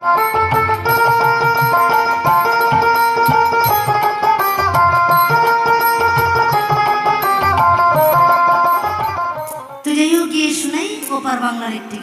তুই যাই গিয়ে শুনাই ওপার বাংলার একটি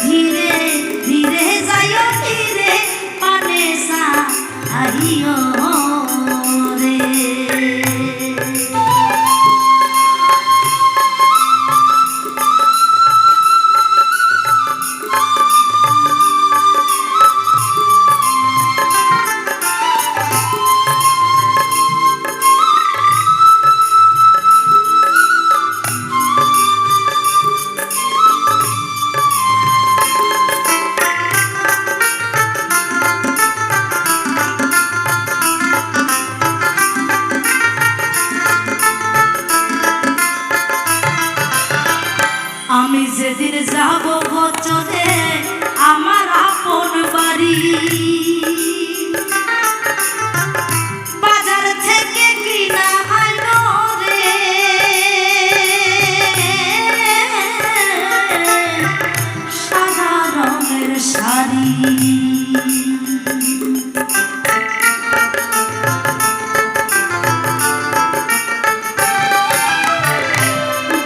ধীরে ধীরে যায় ধীরে পানে সা আহিও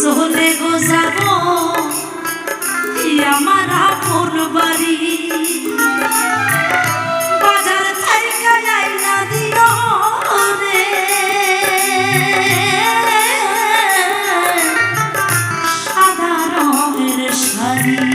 সোহরে গো যাব আমার আপন বাড়ি বাজার থাইকা আইলা দিও রে সাদা রঙের শাড়ি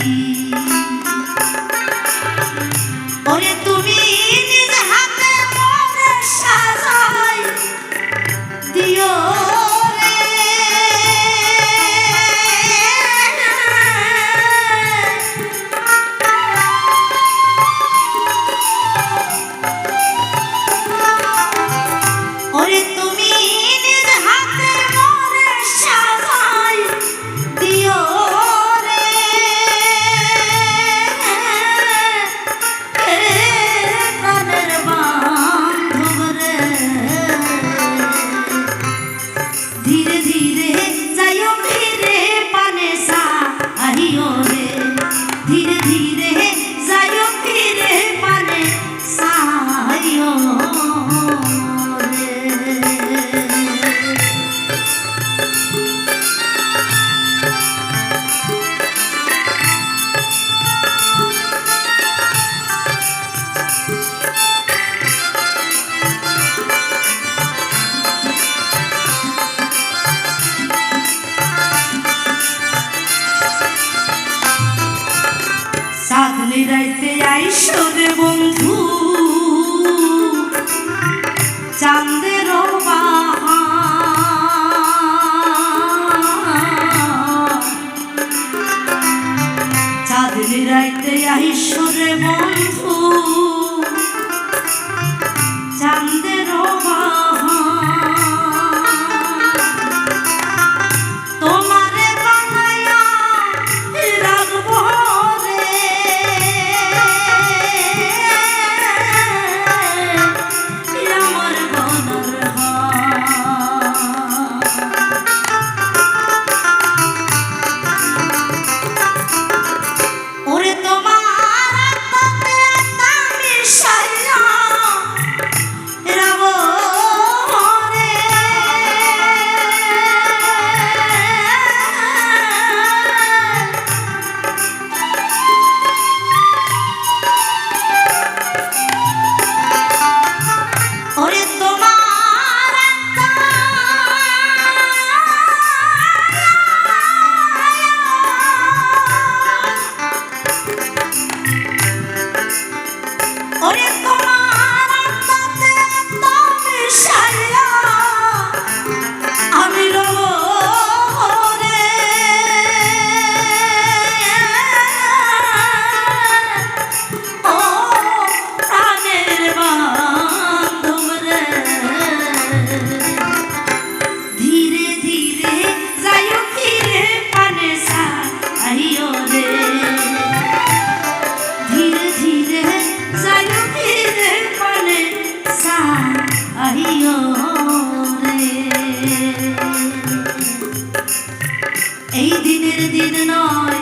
এই দিনের দিন নয়,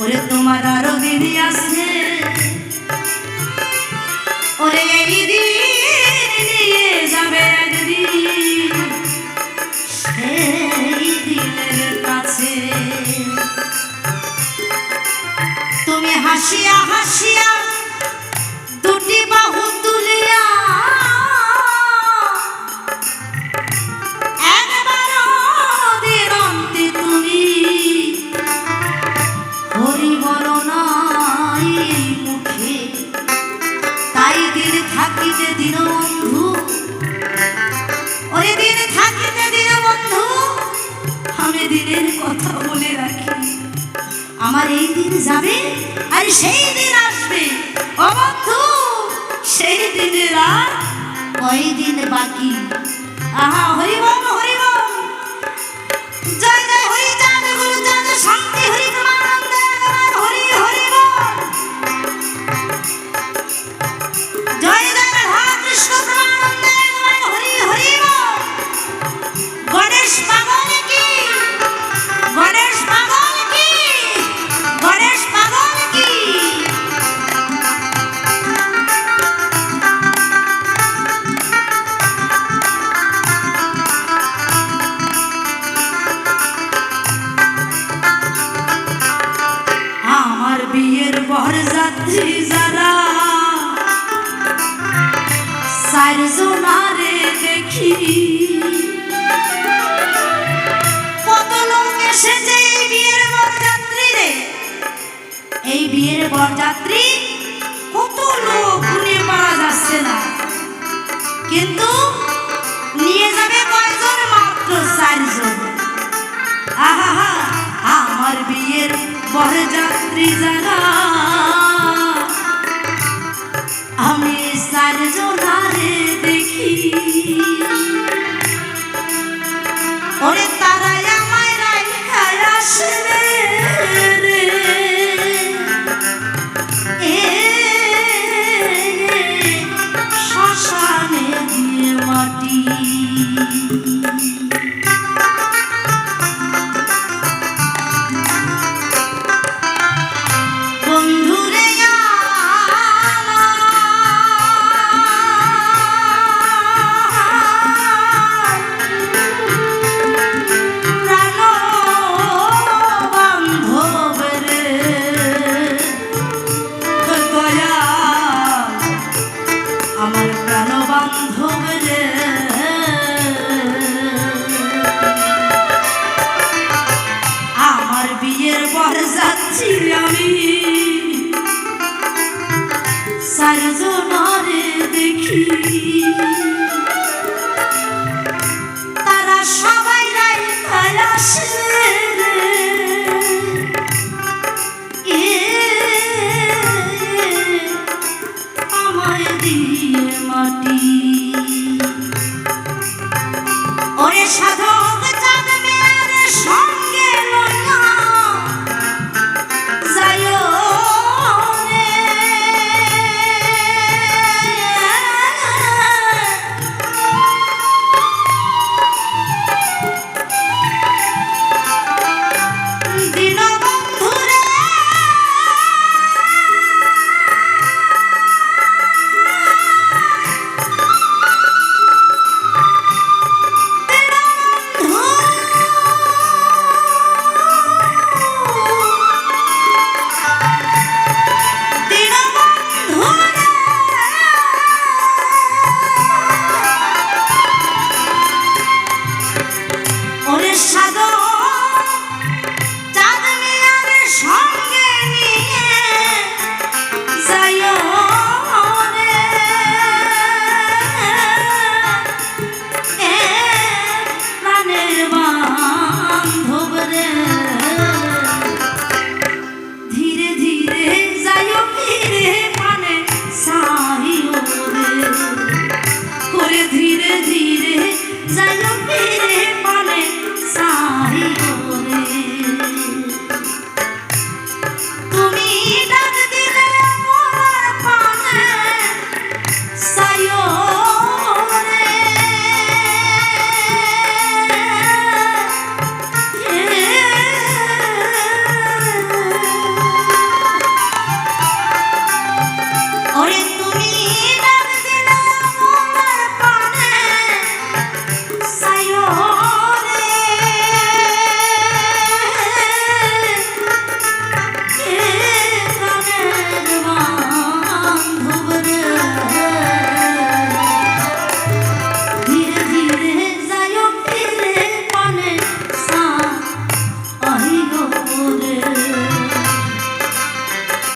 ওরে তোমার আরও বিধি আছে ওরে এই দিন যাবে কাছে। তুমি হাসিয়া হাসি আমার এই দিন যাবে আর সেই দিন আসবে। অবাধ্য, সেই দিনের আর কয়দিন বাকি। আহা হরিবন হরিবন জোনারে দেখি। কত এই বিয়ের বরযাত্রী রে। এই লোক গুনে মারা যাচ্ছে না। কিন্তু নিয়ে যাবে কয়জন? মাত্র চারজন। আহা আমার বিয়ের বরযাত্রী যারা